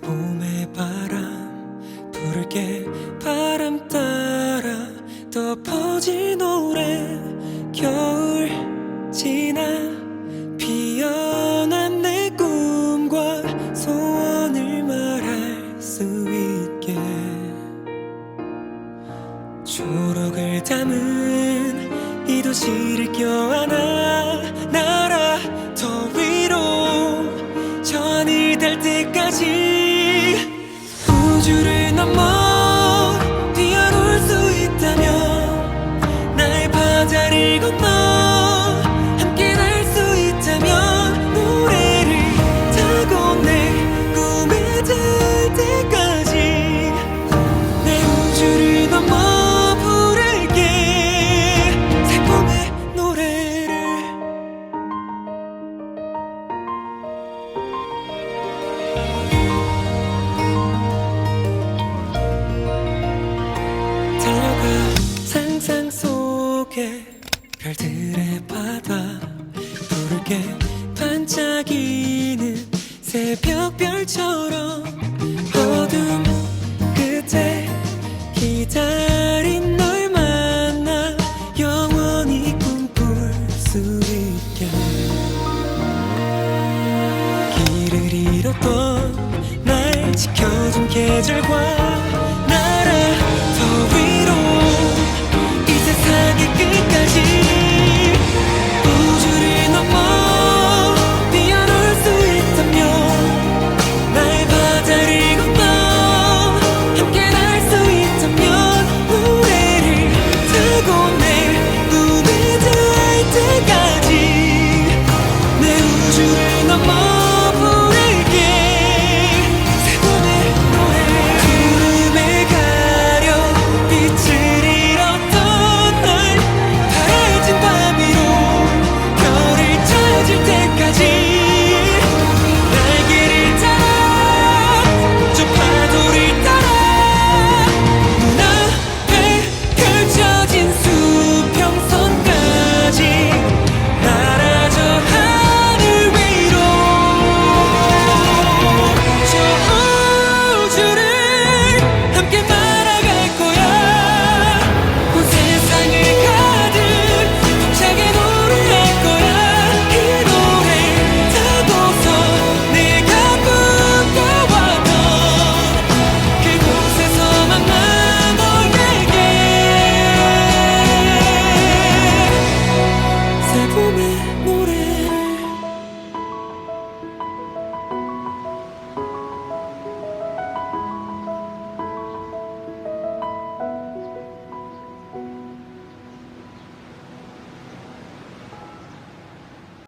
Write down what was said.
봄의 바람 부를게 바람 따라 더 퍼진 노래 겨울 지나 피어난 내 꿈과 소원을 말할 수 있게. 초록을 담은 이 도시를 껴 Do. you to 속에 별들의 바다 부를게 반짝이는 새벽별처럼 어둠 끝에 기다린 널 만나 영원히 꿈꿀 수 있게. 길을 잃었던 날 지켜준 계절과